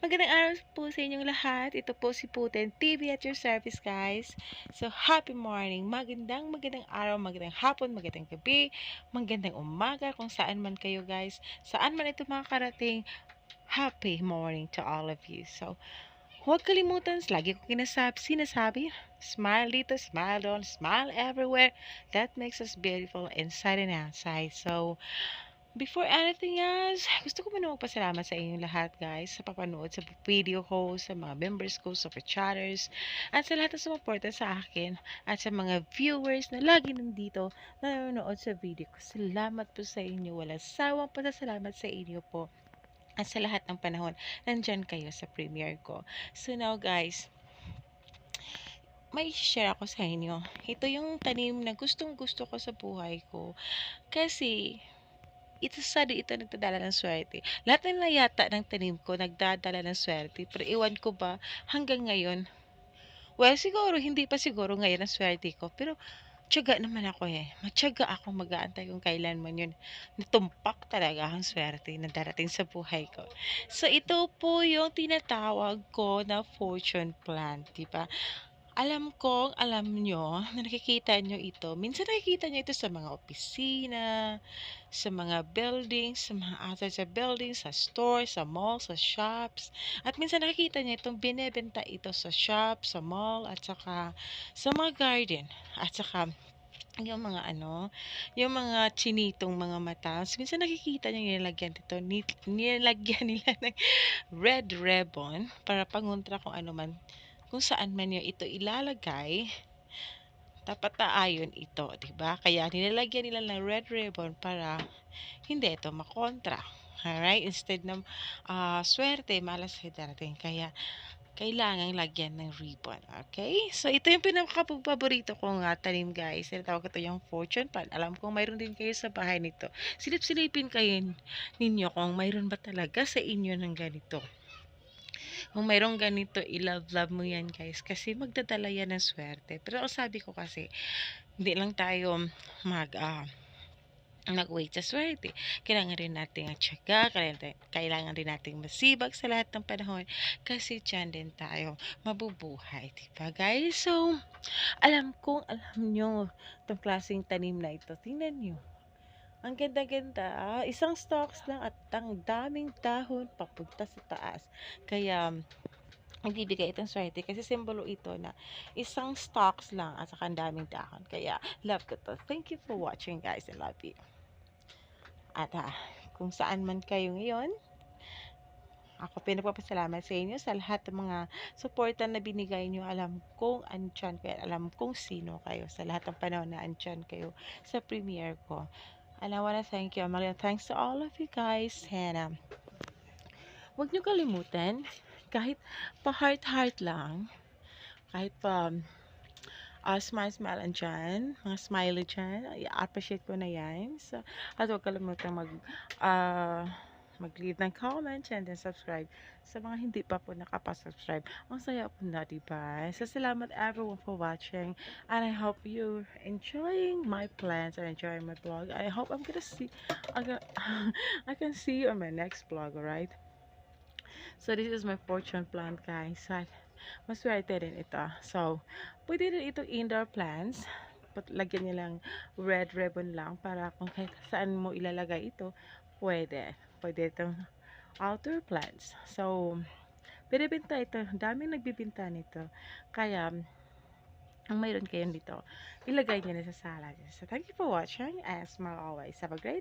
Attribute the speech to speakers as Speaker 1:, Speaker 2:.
Speaker 1: Magandang araw po sa inyong lahat. Ito po si Putin TV at your service, guys. So, happy morning. Magandang magandang araw, magandang hapon, magandang gabi, magandang umaga kung saan man kayo, guys. Saan man ito makakarating, happy morning to all of you. So, huwag kalimutan, lagi ko kinasabi, sinasabi, smile dito, smile doon, smile everywhere. That makes us beautiful inside and outside. So, Before anything else, gusto ko muna magpasalamat sa inyong lahat guys sa papanood sa video ko, sa mga members ko, super chatters, at sa lahat na sumuporta sa akin, at sa mga viewers na lagi nandito nanonood sa video ko. Salamat po sa inyo. Wala sawang pasasalamat sa inyo po. At sa lahat ng panahon, nandyan kayo sa premiere ko. So now guys, may share ako sa inyo. Ito yung tanim na gustong gusto ko sa buhay ko. Kasi, ito sa ito nagdadala ng swerte. Lahat na yata ng tanim ko nagdadala ng swerte. Pero iwan ko ba hanggang ngayon? Well, siguro, hindi pa siguro ngayon ang swerte ko. Pero, tiyaga naman ako eh. Matyaga ako mag-aantay kung kailan man yun. Natumpak talaga ang swerte na darating sa buhay ko. So, ito po yung tinatawag ko na fortune plant, di ba? Alam kong alam nyo na nakikita nyo ito. Minsan nakikita nyo ito sa mga opisina, sa mga buildings, sa mga outside sa buildings, sa store, sa mall, sa shops. At minsan nakikita nyo itong binebenta ito sa shop, sa mall, at saka sa mga garden. At saka yung mga ano, yung mga chinitong mga mata. So, minsan nakikita nyo nilalagyan dito, ni- nilalagyan nila ng red ribbon para pangontra kung ano man kung saan man nyo ito ilalagay, dapat naayon ito, 'di ba? Kaya nilalagyan nila ng red ribbon para hindi ito makontra. Alright? Instead ng ah, swerte, malas ay darating. Kaya, kailangan lagyan ng ribbon. Okay? So, ito yung pinaka-paborito kong uh, tanim, guys. Tinatawag ko ito yung fortune pan. Alam kong mayroon din kayo sa bahay nito. Silip-silipin kayo ninyo kung mayroon ba talaga sa inyo ng ganito. Kung mayroong ganito, i-love-love mo yan guys. Kasi magdadala yan ng swerte. Pero ang sabi ko kasi, hindi lang tayo mag, uh, nag-wait sa swerte. Kailangan rin natin ang tsaga, kailangan rin natin masibag sa lahat ng panahon kasi dyan din tayo mabubuhay. Diba guys? So, alam kong alam nyo itong klaseng tanim na ito. Tingnan nyo. Ang ganda-ganda, ah, isang stalks lang at ang daming dahon papunta sa taas. Kaya, nagbibigay itong swerte kasi simbolo ito na isang stalks lang at saka ang daming dahon. Kaya, love ko to. Thank you for watching guys. I love you. At ah, kung saan man kayo ngayon, ako pinagpapasalamat sa inyo sa lahat ng mga suporta na binigay nyo. Alam kong andyan kayo. Alam kong sino kayo sa lahat ng panahon na andyan kayo sa premiere ko. And I want to thank you. A million thanks to all of you guys. And um, huwag nyo kalimutan, kahit pa heart-heart lang, kahit pa um, uh, smile smile andyan, mga smiley dyan, i-appreciate ko na yan. So, at huwag kalimutan mag, uh, mag-leave ng comment and then subscribe sa mga hindi pa po nakapa-subscribe. Ang saya po na, diba? So, salamat everyone for watching and I hope you enjoying my plans and enjoying my vlog. I hope I'm gonna see, I can, I can see you on my next vlog, alright? So, this is my fortune plant, guys. Maswerte din ito. So, pwede rin itong indoor plants lagyan niya lang red ribbon lang para kung saan mo ilalagay ito, pwede pwede itong outdoor plants. So, binibenta ito. Daming nagbibinta nito. Kaya, ang mayroon kayo dito, ilagay nyo na sa salad. So, thank you for watching and smile always. Have a great